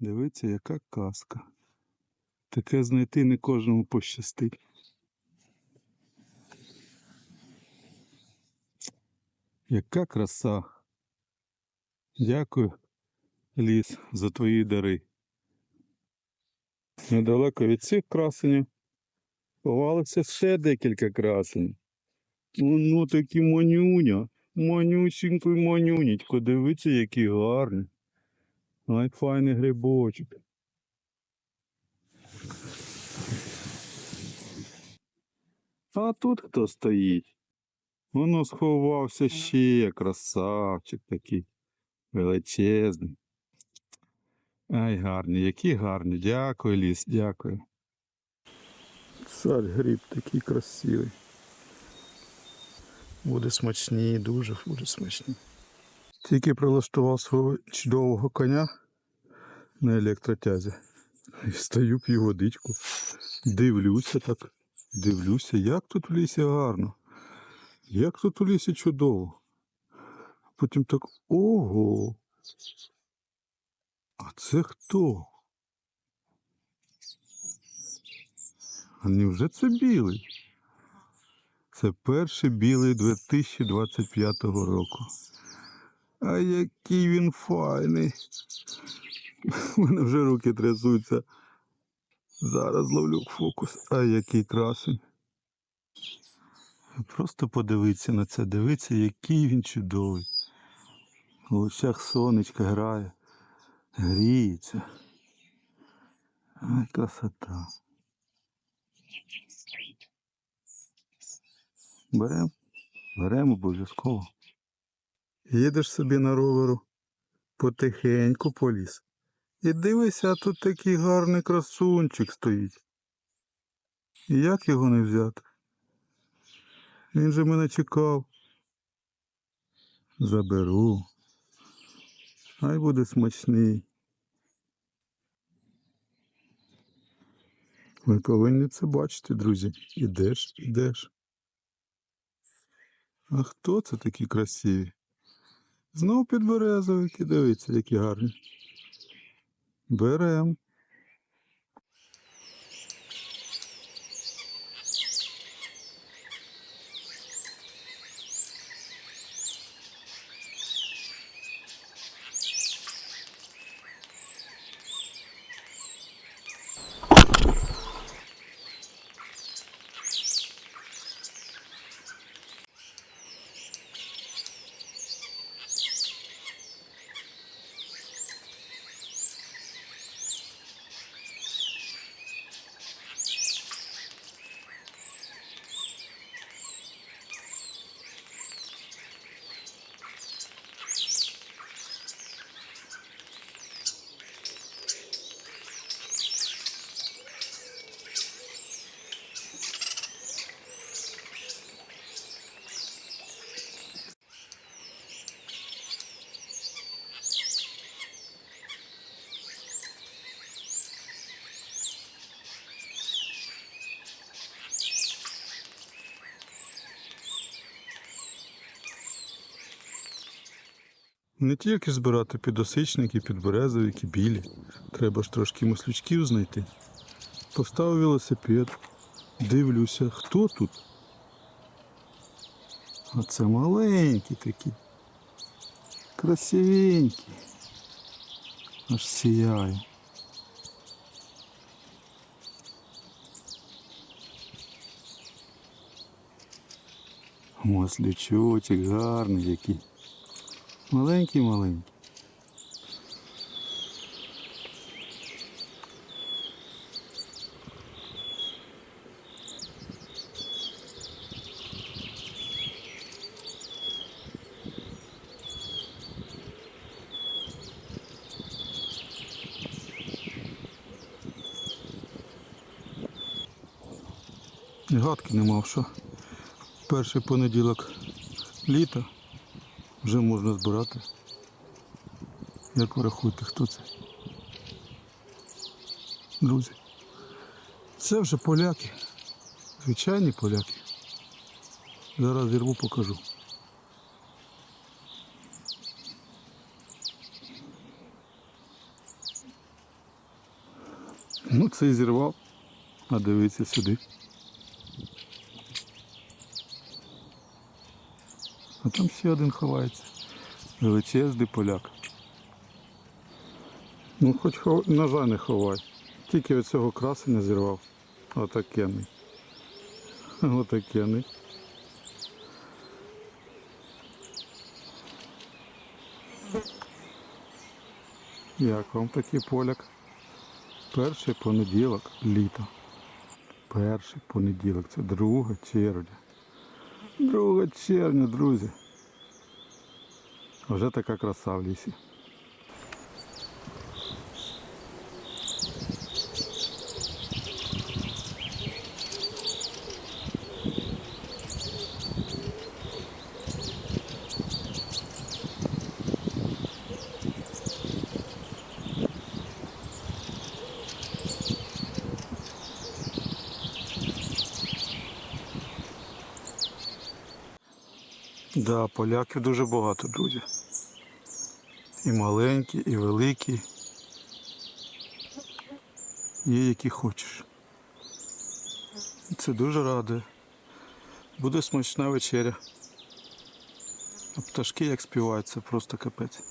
Дивіться, яка казка. Таке знайти не кожному пощастить. Яка краса. Дякую, ліс, за твої дари. Недалеко від цих красенів ховалося ще декілька красень. Ну такі манюня, манюсінько й манюнітько, дивіться, які гарні. Ай, файний грибочок. А тут хто стоїть? Воно сховався ще красавчик такий величезний. Ай, гарні, які гарні. Дякую, ліс, дякую. Цар гриб такий красивий. Буде смачні, дуже буде смачні. Тільки прилаштував свого чудового коня на електротязі. І стою п'ю водичку. Дивлюся так. Дивлюся, як тут в лісі гарно. Як тут у лісі чудово. Потім так ого. А це хто? А невже це білий? Це перший білий 2025 року. А який він файний. У мене вже руки трясуться. Зараз ловлю фокус. А який красень. Просто подивіться на це, дивіться, який він чудовий. У очах сонечко грає, гріється. Ай, красота. Беремо, беремо обов'язково. Їдеш собі на роверу потихеньку по ліс. І дивися, тут такий гарний красунчик стоїть. Як його не взяти? Він же мене чекав. Заберу. Хай буде смачний. Ви повинні це бачити, друзі. Ідеш, ідеш. А хто це такі красиві? Знов підберезовики, дивіться, які гарні. Берем. Не тільки збирати підосичники, підберезовики, білі. Треба ж трошки маслючків знайти. Поставив велосипед, дивлюся, хто тут? А це маленькі такі. Красивенькі. Аж сіяє. Маслючочок гарний який. Маленький маленький. Гадки не мав, що перший понеділок літа вже можна збирати. Як ви рахуєте, хто це? Друзі. Це вже поляки. Звичайні поляки. Зараз зірву покажу. Ну, цей зірвав. А дивіться сюди. А там ще один ховається. Величезний поляк. Ну, хоч хов... ножа не ховай. Тільки від цього красення зірвав. Отакенний. Отакенний. Як вам такий поляк? Перший понеділок літа. Перший понеділок. Це 2 червня. 2 червня, друзі. Вже така краса в лісі. Да, поляків дуже багато, друзі. І маленькі, і великі. Є які хочеш. Це дуже радує. Буде смачна вечеря. А пташки як співають, це просто капець.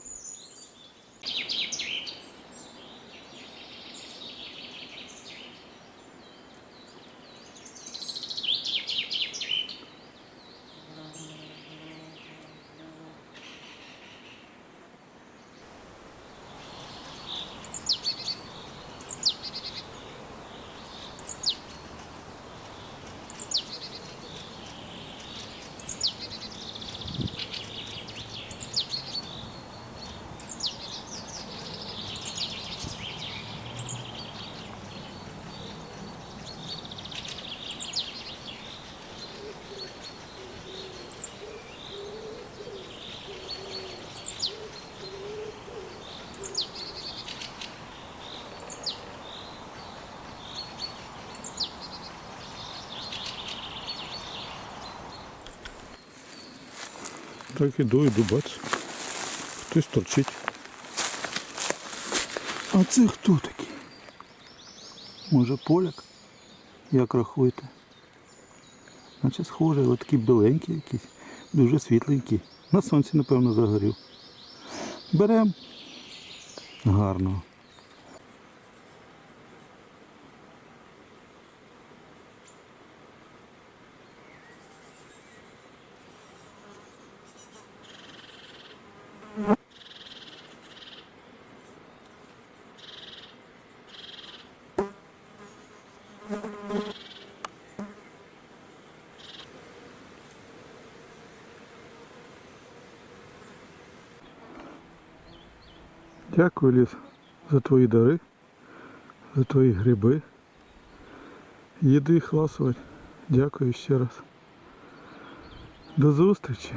Так іду, іду, бач. Хтось торчить. А це хто такий? Може поляк? Як рахуєте? Наче схоже, от такий біленький якийсь, дуже світленький. На сонці, напевно, загорів. Берем. Гарно. Дякую, Ліс, за твої дари, за твої гриби. Їди їх ласувати. Дякую ще раз. До зустрічі.